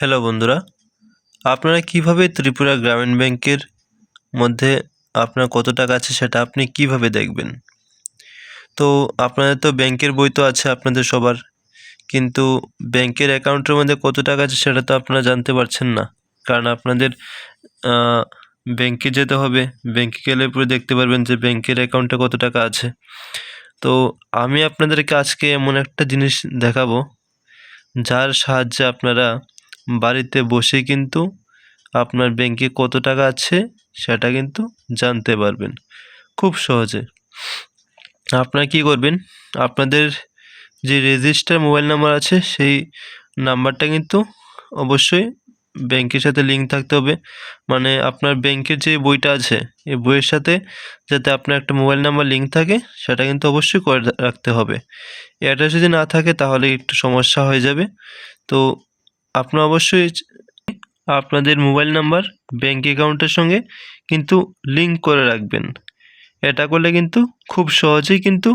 Hello বন্ধুরা। আপনারা কীভাবে ত্রিপুরা গ্রামীণ ব্যাংকের মধ্যে আপনার কত টাকা আছে সেটা আপনি কীভাবে দেখবেন? তো আপনাদের তো ব্যাংকের বই তো আছে আপনাদের সবার, কিন্তু ব্যাংকের অ্যাকাউন্টের মধ্যে কত টাকা আছে সেটা তো আপনারা জানতে পারছেন না। কারণ আপনাদের ব্যাংকে যেতে হবে। ব্যাংকে গেলে পুরো দেখতে পারবেন যে ব্যাংকের অ্যাকাউন্টে কত টাকা আছে। তো আমি আপনাদেরকে আজকে এমন একটা জিনিস দেখাবো, যার সাহায্যে আপনারা বাড়িতে বসে কিন্তু আপনার ব্যাংকে কত টাকা আছে সেটা কিন্তু জানতে পারবেন। খুব সহজে। আপনারা কী করবেন? আপনাদের যে রেজিস্টার মোবাইল নাম্বার আছে, সেই নাম্বারটা কিন্তু অবশ্যই ব্যাংকের সাথে লিঙ্ক থাকতে হবে। মানে আপনার ব্যাংকের যে বইটা আছে, এই বইয়ের সাথে যাতে আপনার একটা মোবাইল নাম্বার লিঙ্ক থাকে, সেটা কিন্তু অবশ্যই করে রাখতে হবে। এটা যদি না থাকে, তাহলে একটু সমস্যা হয়ে যাবে। তো আপনারা অবশ্যই আপনাদের মোবাইল নাম্বার ব্যাঙ্ক অ্যাকাউন্টের সঙ্গে কিন্তু লিঙ্ক করে রাখবেন। এটা করলে কিন্তু খুব সহজেই কিন্তু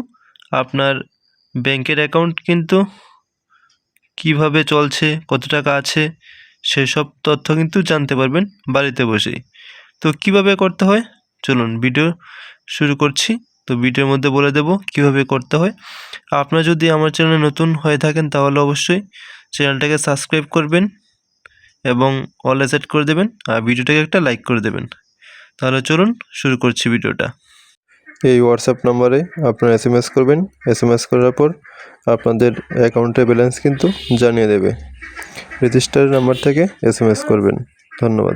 আপনার ব্যাংকের অ্যাকাউন্ট কিন্তু কীভাবে চলছে, কত টাকা আছে, সেসব তথ্য কিন্তু জানতে পারবেন বাড়িতে বসেই। তো কীভাবে করতে হয়? চলুন ভিডিও শুরু করছি। তো ভিডিওর মধ্যে বলে দেব কীভাবে করতে হয়। আপনারা যদি আমার চ্যানেলে নতুন হয়ে থাকেন তাহলে অবশ্যই চ্যানেলটাকে সাবস্ক্রাইব করবেন এবং অলে সেট করে দেবেন আর ভিডিওটাকে একটা লাইক করে দেবেন। তাহলে চলুন শুরু করছি ভিডিওটা। এই হোয়াটসঅ্যাপ নাম্বারে আপনারা এস এম এস করবেন। এস এম এস করার পর আপনাদের অ্যাকাউন্টের ব্যালেন্স কিন্তু জানিয়ে দেবে। রেজিস্টার নাম্বার থেকে এস এম এস করবেন। ধন্যবাদ।